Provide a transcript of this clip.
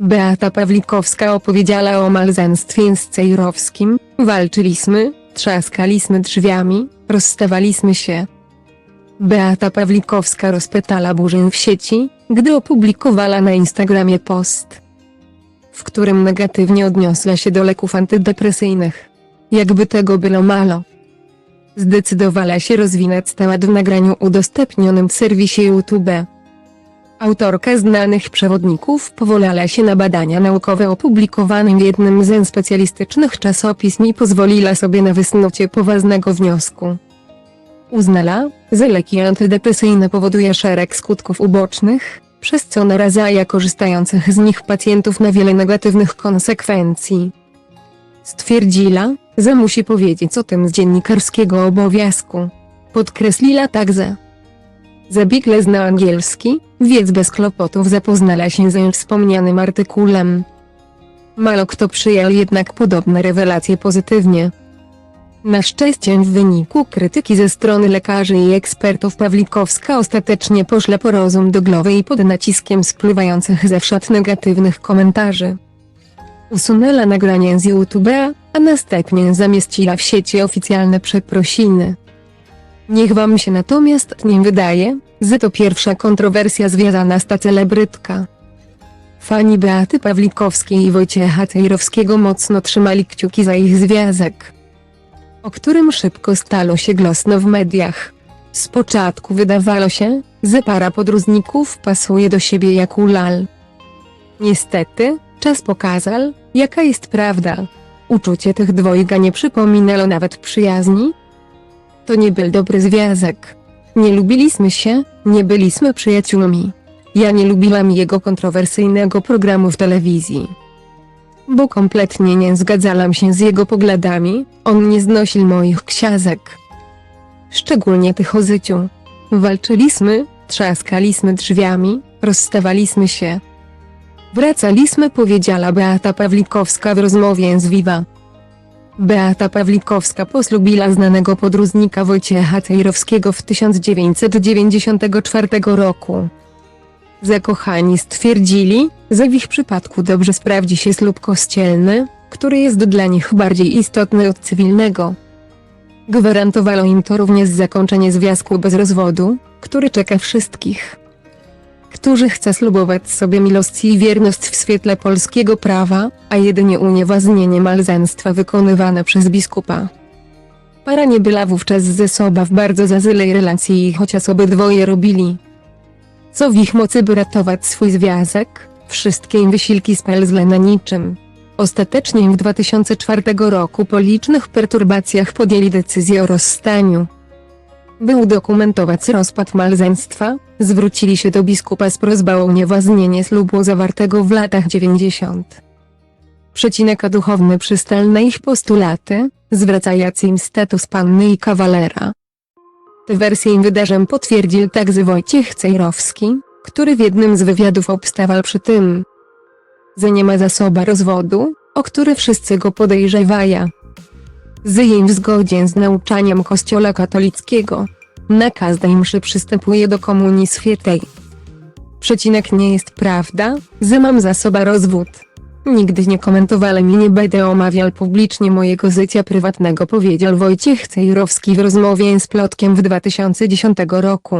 Beata Pawlikowska opowiedziała o małżeństwie z Cejrowskim, walczyliśmy, trzaskaliśmy drzwiami, rozstawaliśmy się. Beata Pawlikowska rozpytała burzę w sieci, gdy opublikowała na Instagramie post, w którym negatywnie odniosła się do leków antydepresyjnych. Jakby tego było mało. Zdecydowała się rozwinąć temat w nagraniu udostępnionym w serwisie YouTube. Autorka znanych przewodników powołała się na badania naukowe opublikowane w jednym ze specjalistycznych czasopism i pozwoliła sobie na wysnucie poważnego wniosku. Uznała, że leki antydepresyjne powoduje szereg skutków ubocznych, przez co narażają korzystających z nich pacjentów na wiele negatywnych konsekwencji. Stwierdziła, że musi powiedzieć o tym z dziennikarskiego obowiązku. Podkreśliła także, Zabiegle zna angielski, więc bez kłopotów zapoznała się ze wspomnianym artykułem. Mało kto przyjął jednak podobne rewelacje pozytywnie. Na szczęście w wyniku krytyki ze strony lekarzy i ekspertów Pawlikowska ostatecznie poszła po rozum do głowy i pod naciskiem spływających ze wszat negatywnych komentarzy. Usunęła nagranie z YouTube'a, a następnie zamieściła w sieci oficjalne przeprosiny. Niech wam się natomiast nie wydaje, że to pierwsza kontrowersja związana z ta celebrytka. Fani Beaty Pawlikowskiej i Wojciecha Cejrowskiego mocno trzymali kciuki za ich związek, o którym szybko stało się głośno w mediach. Z początku wydawało się, że para podróżników pasuje do siebie jak ulal. Niestety, czas pokazał, jaka jest prawda. Uczucie tych dwojga nie przypominało nawet przyjaźni, to nie był dobry związek. Nie lubiliśmy się, nie byliśmy przyjaciółmi. Ja nie lubiłam jego kontrowersyjnego programu w telewizji. Bo kompletnie nie zgadzałam się z jego poglądami, on nie znosił moich książek. Szczególnie tych o życiu. Walczyliśmy, trzaskaliśmy drzwiami, rozstawaliśmy się. Wracaliśmy powiedziała Beata Pawlikowska w rozmowie z Viva. Beata Pawlikowska poslubiła znanego podróżnika Wojciecha Cejrowskiego w 1994 roku. Zakochani stwierdzili, że w ich przypadku dobrze sprawdzi się ślub kościelny, który jest dla nich bardziej istotny od cywilnego. Gwarantowało im to również zakończenie związku bez rozwodu, który czeka wszystkich którzy chce ślubować sobie miłość i wierność w świetle polskiego prawa, a jedynie unieważnienie małżeństwa wykonywane przez biskupa. Para nie była wówczas ze sobą w bardzo zazylej relacji chociaż obydwoje robili, co w ich mocy by ratować swój związek, wszystkie im wysiłki spełzły na niczym. Ostatecznie w 2004 roku po licznych perturbacjach podjęli decyzję o rozstaniu. By udokumentować rozpad małżeństwa, zwrócili się do biskupa z prośbą o unieważnienie ślubu zawartego w latach 90. Przecinek a duchowny przystał na ich postulaty, zwracając im status panny i kawalera. Tę wersję wydarzeń potwierdził także Wojciech Cejrowski, który w jednym z wywiadów obstawał przy tym, że nie ma zasoba rozwodu, o który wszyscy go podejrzewają. Zyjem w zgodzie z nauczaniem Kościoła katolickiego. Na każdej mszy przystępuje do komunii świętej. Przecinek nie jest prawda, że mam za sobą rozwód. Nigdy nie komentowałem i nie będę omawiał publicznie mojego życia prywatnego powiedział Wojciech Cejrowski w rozmowie z Plotkiem w 2010 roku.